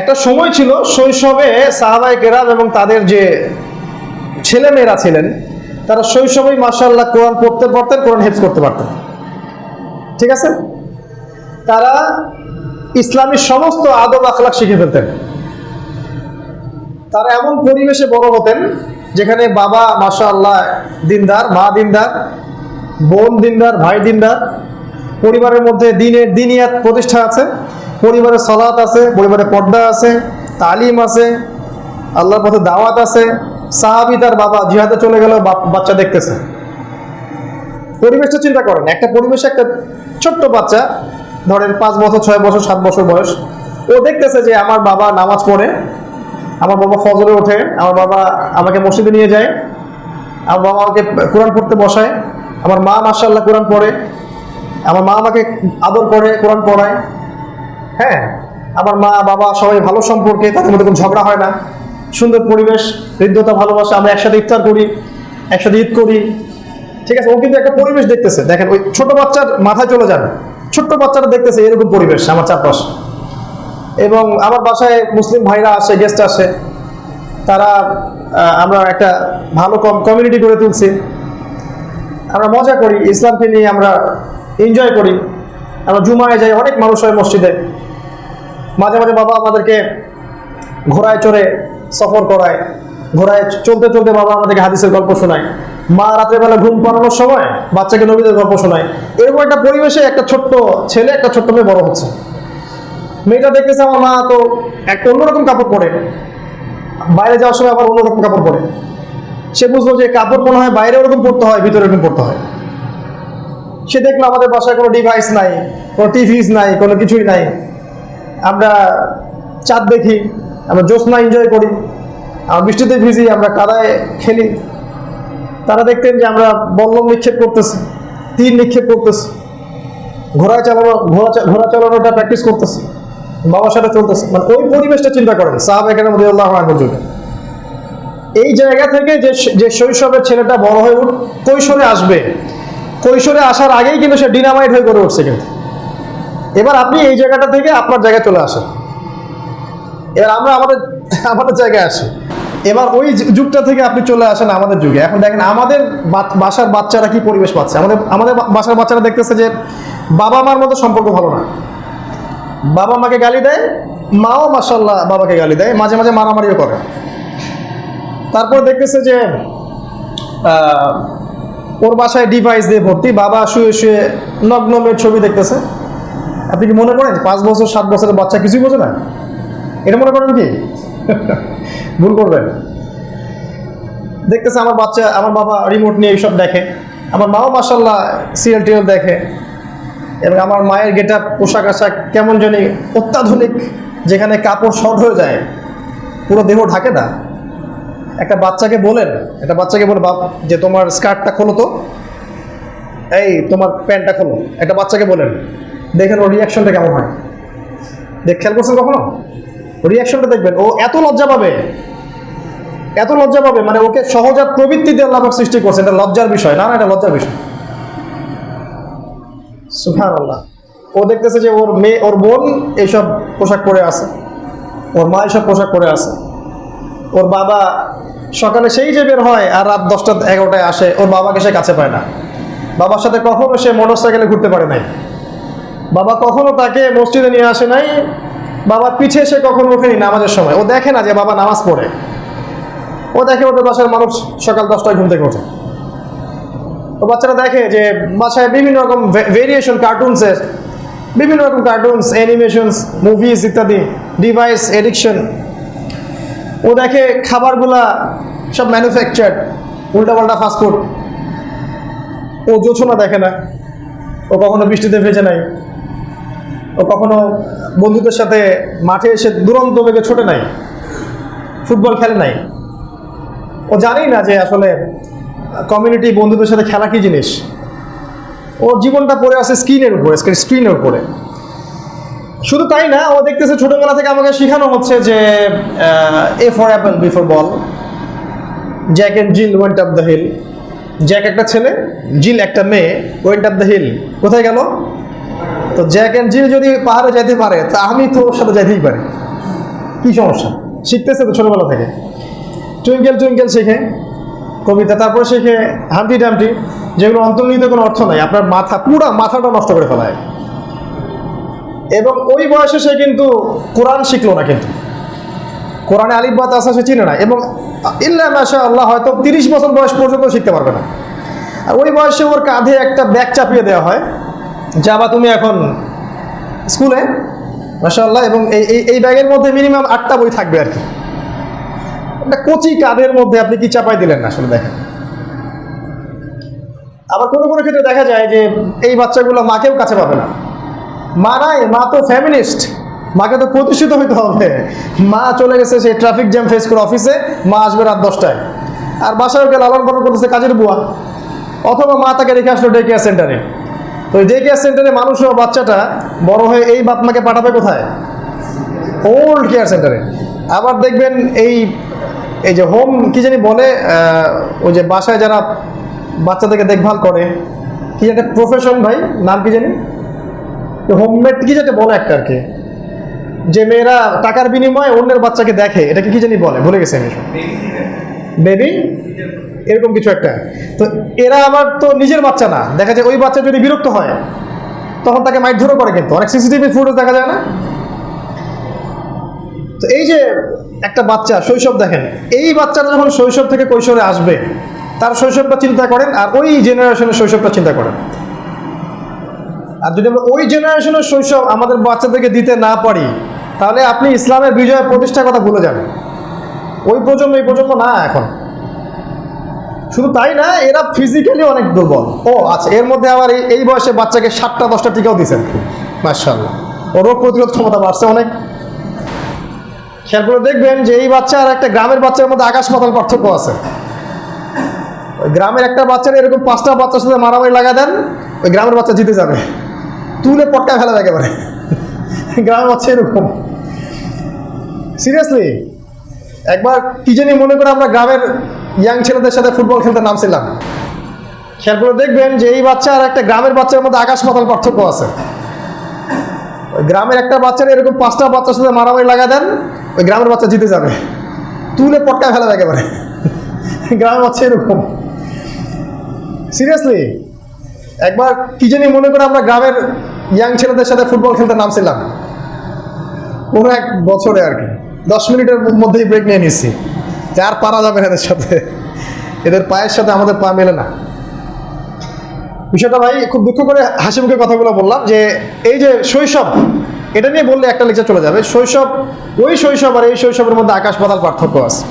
একটা সময় ছিল শৈশবে সাহাবাই কেরাম এবং তাদের যে ছেলে মেয়েরা ছিলেন, তারা শৈশবেই মাসাল্লাহ কোরআন পড়তে পারতেন কোরআন হেফজ করতে পারতেন। ঠিক আছে? তারা ইসলামী সমস্ত আদব আখলাক শিখে ফেলতেন। তারা এমন পরিবেশে বড় হতেন, যেখানে বাবা মাশা আল্লাহ দিনদার, মা দিনদার, বোন দিনদার, ভাই দিনদার, পরিবারের মধ্যে দিনের দিনিয়াত প্রতিষ্ঠা আছে। পরিবারের সলাৎ আছে, পরিবারে পর্দা আছে, তালিম আছে, আল্লাহর পথে দাওয়াত আছে, সাহাবি তার বাবা জিহাদে চলে গেল বাচ্চা দেখতেছে। পরিবেশটা চিন্তা করেন, একটা পরিবেশে একটা ছোট্ট বাচ্চা, ধরেন পাঁচ বছর, ছয় বছর, সাত বছর বয়স, ও দেখতেছে যে আমার বাবা নামাজ পড়ে, আমার বাবা ফজরে ওঠে, আমার বাবা আমাকে মসজিদে নিয়ে যায়, আমার বাবা আমাকে কোরআন পড়তে বসায়, আমার মা মার্শাল্লাহ কোরআন পড়ে, আমার মা আমাকে আদর করে, কোরআন পড়ায়। হ্যাঁ আমার মা, বাবা সবাই ভালো সম্পর্কে, তাদের মধ্যে কোনো ঝগড়া হয় না। সুন্দর পরিবেশ হৃদ্যতা ভালোবাসা, আমরা একসাথে ইফতার করি, একসাথে ঈদ করি। ঠিক আছে, ও কিন্তু একটা পরিবেশ দেখতেছে। দেখেন, ওই ছোট বাচ্চার মাথায় চলে যান ছোট্ট বাচ্চারা দেখতেছে, এরকম পরিবেশ আমার চারপাশ। এবং আমার বাসায় মুসলিম ভাইরা আসে গেস্ট আসে। তারা আমরা একটা ভালো কম কমিউনিটি গড়ে তুলছি। আমরা মজা করি, ইসলামকে নিয়ে আমরা এনজয় করি। আমরা জুমায় যাই, অনেক মানুষ হয় মসজিদে। মাঝে মাঝে বাবা আমাদেরকে ঘোড়ায় চড়ে সফর করায়, ঘোড়ায় চলতে চলতে বাবা আমাদেরকে হাদিসের গল্প শোনায়। মা রাত্রেবেলা ঘুম পাড়ানোর সময় বাচ্চাকে নবীদের গল্প শোনায়। এরকম একটা পরিবেশে একটা ছোট্ট ছেলে, একটা ছোট্ট মেয়ে বড় হচ্ছে। মেয়েটা দেখতেছে আমার মা তো একটা অন্যরকম কাপড় পরে। বাইরে যাওয়ার সময় আবার অন্যরকম কাপড় পরে। সে বুঝলো যে কাপড় মনে হয়, বাইরে ওরকম পড়তে হয়, ভিতরে এরকম পড়তে হয়। সে দেখল আমাদের বাসায় কোনো ডিভাইস নাই, কোনো টিভিস নাই, কোনো কিছুই নাই। আমরা চাঁদ দেখি, আমরা জ্যোৎস্না এনজয় করি, আমরা বৃষ্টিতে ভিজি, আমরা কাদায় খেলি। তারা দেখতেন যে আমরা বল্লম নিক্ষেপ করতেছি, তীর নিক্ষেপ করতেছি। ঘোড়া চালানো, ঘোড়া ঘোড়া চালানোটা প্র্যাকটিস করতেছে। বাবার সাথে চলতেছে। মানে ওই পরিবেশটা চিন্তা করেন, সাহাব এখানে মধ্যে আল্লাহ যুগে। এই জায়গা থেকে যে যে শৈশবের ছেলেটা বড় হয়ে উঠ, কৈশোরে আসবে। কৈশোরে আসার আগেই কিন্তু সে ডিনামাইট হয়ে গড়ে উঠছে কিন্তু। এবার আপনি এই জায়গাটা থেকে আপনার জায়গায় চলে আসেন। এবার আমরা আমাদের আমাদের জায়গায় আসি। এবার ওই যুগটা থেকে আপনি চলে আসেন আমাদের যুগে। এখন দেখেন আমাদের বাসার বাচ্চারা কি পরিবেশ পাচ্ছে? আমাদের আমাদের বাসার বাচ্চারা দেখতেছে যে বাবা মার মতো সম্পর্ক ভালো না। বাবা মাকে গালি দেয়, মাও মাসাল্লাহ বাবাকে গালি দেয়, মাঝে মাঝে মারামারিও করে। তারপর দেখতেছে যে ওর বাসায় ডিভাইস দিয়ে ভর্তি, বাবা শুয়ে শুয়ে নগ্ন মেয়ের ছবি দেখতেছে। আপনি কি মনে করেন পাঁচ বছর, সাত বছরের বাচ্চা কিছুই বোঝে না? এটা মনে করেন কি? ভুল করবেন। দেখতেছে আমার বাচ্চা, আমার বাবা রিমোট নিয়ে এইসব দেখে। আমার মাও মাসাল্লাহ সিরিয়াল টিরিয়াল দেখে। এবং আমার মায়ের গেট আপ পোশাক আশাক কেমন জানি অত্যাধুনিক, যেখানে কাপড় শর্ট হয়ে যায়। পুরো দেহ ঢাকে না। একটা বাচ্চাকে বলেন, একটা বাচ্চাকে বলে, বাপ, যে তোমার স্কার্টটা খোলো তো। এই, তোমার প্যান্টটা খোলো। একটা বাচ্চাকে বলেন। দেখেন ওর রিয়াকশনটা কেমন হয়? দেখ, খেয়াল করছেন কখনো? রিয়াকশনটা দেখবেন, ও এত লজ্জা পাবে। এত লজ্জা পাবে মানে ওকে সহজাত প্রবৃত্তি দিয়ে আল্লাহ সৃষ্টি করছে, এটা লজ্জার বিষয়, না না, এটা লজ্জার বিষয়। সুফান আল্লাহ ও দেখতেছে যে ওর মেয়ে, ওর বোন এইসব পোশাক পরে আছে। ওর মা এইসব পোশাক পরে আছে। ওর বাবা সকালে সেই যে বের হয় আর রাত দশটা এগারোটায় আসে, ওর বাবাকে সে কাছে পায় না। বাবার সাথে কখনো সে মোটর সাইকেলে ঘুরতে পারে নাই। বাবা কখনো তাকে মসজিদে নিয়ে আসে নাই বাবার পিছে সে কখনো ওঠেনি নামাজের সময়। ও দেখে না যে বাবা নামাজ পড়ে। ও দেখে ওদের বাসার মানুষ সকাল দশটায় ঘুম থেকে ওঠে। তো বাচ্চারা দেখে যে বাসায় বিভিন্ন রকম ভেরিয়েশন কার্টুনসের বিভিন্ন রকম কার্টুনস অ্যানিমেশনস মুভিজ ইত্যাদি ডিভাইস এডিকশন ও দেখে খাবারগুলা সব ম্যানুফ্যাকচার উল্টাপাল্টা ফাস্টফুড ও জোছনা দেখে না। ও কখনো বৃষ্টিতে ভেজে নাই। ও কখনো বন্ধুদের সাথে মাঠে এসে দুরন্ত বেগে ছোটে নাই? ফুটবল খেলে নাই? ও জানেই না যে আসলে কমিউনিটি বন্ধুদের সাথে খেলা কি জিনিস? ওর জীবনটা পড়ে আছে স্ক্রিনের উপরে স্ক্রিনের উপরে। শুধু তাই না, ও দেখতেছে ছোটবেলা থেকে আমাকে শেখানো হচ্ছে যে A for apple B for ball Jack and Jill went up the hill Jack একটা ছেলে জিল একটা মেয়ে ওয়েন্ট আপ দ্য হিল কোথায় গেল? তো জ্যাক অ্যান্ড জিল যদি পাহাড়ে যাইতে পারে, তা আমি তো ওর সাথে যাইতেই পারি। কি সমস্যা? শিখতেছে তো ছোটবেলা থেকে। টুইঙ্কেল টুইঙ্কেল শেখে, কবিতা তারপর শেখে, হামটি ডামটি যেগুলো অন্তর্নিহিত কোনো অর্থ নাই। আপনার মাথা, পুরো মাথাটা নষ্ট করে ফেলায়। এবং ওই বয়সে সে কিন্তু কোরআন শিখলো না কিন্তু। কোরআনে আলিফবাত আসা সে চিনে না। এবং ইল্লা মাশা আল্লাহ হয়তো তিরিশ বছর বয়স পর্যন্ত শিখতে পারবে না। আর ওই বয়সে ওর কাঁধে একটা ব্যাগ চাপিয়ে দেওয়া হয়। যাবা তুমি এখন স্কুলে মাশা আল্লাহ এবং এই, এই- ব্যাগের মধ্যে মিনিমাম আটটা বই থাকবে আর কি। একটা কচি কাদের মধ্যে আপনি কি চাপাই দিলেন না আসলে দেখেন। আবার কোনো কোনো ক্ষেত্রে দেখা যায় যে এই বাচ্চাগুলো মাকেও কাছে পাবে না। মা নাই, মা তো ফ্যামিলিস্ট মাকে তো প্রতিষ্ঠিত হইতে হবে। মা চলে গেছে সেই ট্রাফিক জ্যাম ফেস করে অফিসে মা আসবে রাত দশটায়। আর বাসায় ওকে লালন পালন করতেছে কাজের বুয়া। অথবা মা তাকে রেখে আসলো ডে কেয়ার সেন্টারে তো ডে কেয়ার সেন্টারে মানুষ ও বাচ্চাটা বড় হয়ে এই বাপ মাকে পাঠাবে কোথায়? ওল্ড কেয়ার সেন্টারে আবার দেখবেন এই এই যে হোম কি জানি বলে ওই যে বাসায় যারা বাচ্চাদেরকে দেখভাল করে কি একটা প্রফেশন ভাই নাম কি জানি? হোমমেড কি যেটা বলে একটা আর কি। যে মেয়েরা টাকার বিনিময়ে অন্যের বাচ্চাকে দেখে এটাকে কি জানি বলে? ভুলে গেছে আমি। বেবি এরকম কিছু একটা। তো এরা আবার তো নিজের বাচ্চা না। দেখা যায় ওই বাচ্চা যদি বিরক্ত হয়, তখন তাকে ধরো করে কিন্তু। অনেক সিসিটিভি ফুটেজ দেখা যায় না? তো এই যে একটা বাচ্চা, শৈশব দেখেন। এই বাচ্চাটা যখন শৈশব থেকে কৈশোরে আসবে, তার শৈশবটা চিন্তা করেন আর ওই জেনারেশনের শৈশবটা চিন্তা করেন। আর যদি আমরা ওই জেনারেশনের শৈশব আমাদের বাচ্চাদেরকে দিতে না পারি, তাহলে আপনি ইসলামের বিজয় প্রতিষ্ঠার কথা ভুলে যাবেন ওই প্রজন্ম, এই প্রজন্ম না এখন। শুধু তাই না, এরা ফিজিক্যালি অনেক দুর্বল। ও আচ্ছা এর মধ্যে আবার এই বয়সে বাচ্চাকে সাতটা, দশটা টিকাও দিয়েছেন। মার্শাল্লাহ ও রোগ প্রতিরোধ ক্ষমতা বাড়ছে অনেক। খেয়াল করে দেখবেন যে এই বাচ্চা আর একটা গ্রামের বাচ্চার মধ্যে আকাশ পাতাল পার্থক্য আছে। গ্রামের একটা বাচ্চারা এরকম পাঁচটা বাচ্চার সাথে মারামারি লাগা দেন, ওই গ্রামের বাচ্চা জিতে যাবে। তুলে পটকায় ফেলা একেবারে। গ্রামের বাচ্চা এরকম। সিরিয়াসলি একবার কি জানি মনে করে আমরা গ্রামের ইয়াং ছেলেদের সাথে ফুটবল খেলতে নামছিলাম। খেয়াল করে দেখবেন যে এই বাচ্চা আর একটা গ্রামের বাচ্চার মধ্যে আকাশ পাতাল পার্থক্য আছে। গ্রামের একটা বাচ্চার এরকম পাঁচটা বাচ্চার সাথে মারামারি লাগা দেন, ওই গ্রামের বাচ্চা জিতে যাবে। তুলে পটকায় ফেলা একেবারে। গ্রামের বাচ্চা এরকম। সিরিয়াসলি একবার কি জানি মনে করে আমরা গ্রামের ইয়াং ছেলেদের সাথে ফুটবল খেলতে নামছিলাম। কোনো এক বছরে আর কি। দশ মিনিটের মধ্যেই ব্রেক নিয়ে নিছি। আর পারা যাবে না এদের সাথে। এদের পায়ের সাথে আমাদের পা মেলে না। বিষয়টা ভাই, খুব দুঃখ করে হাসি মুখে কথাগুলো বললাম যে, এই যে শৈশব, এটা নিয়ে বললে একটা লেকচার চলে যাবে। শৈশব, ওই শৈশব আর এই শৈশবের মধ্যে আকাশ পাতাল পার্থক্য আছে।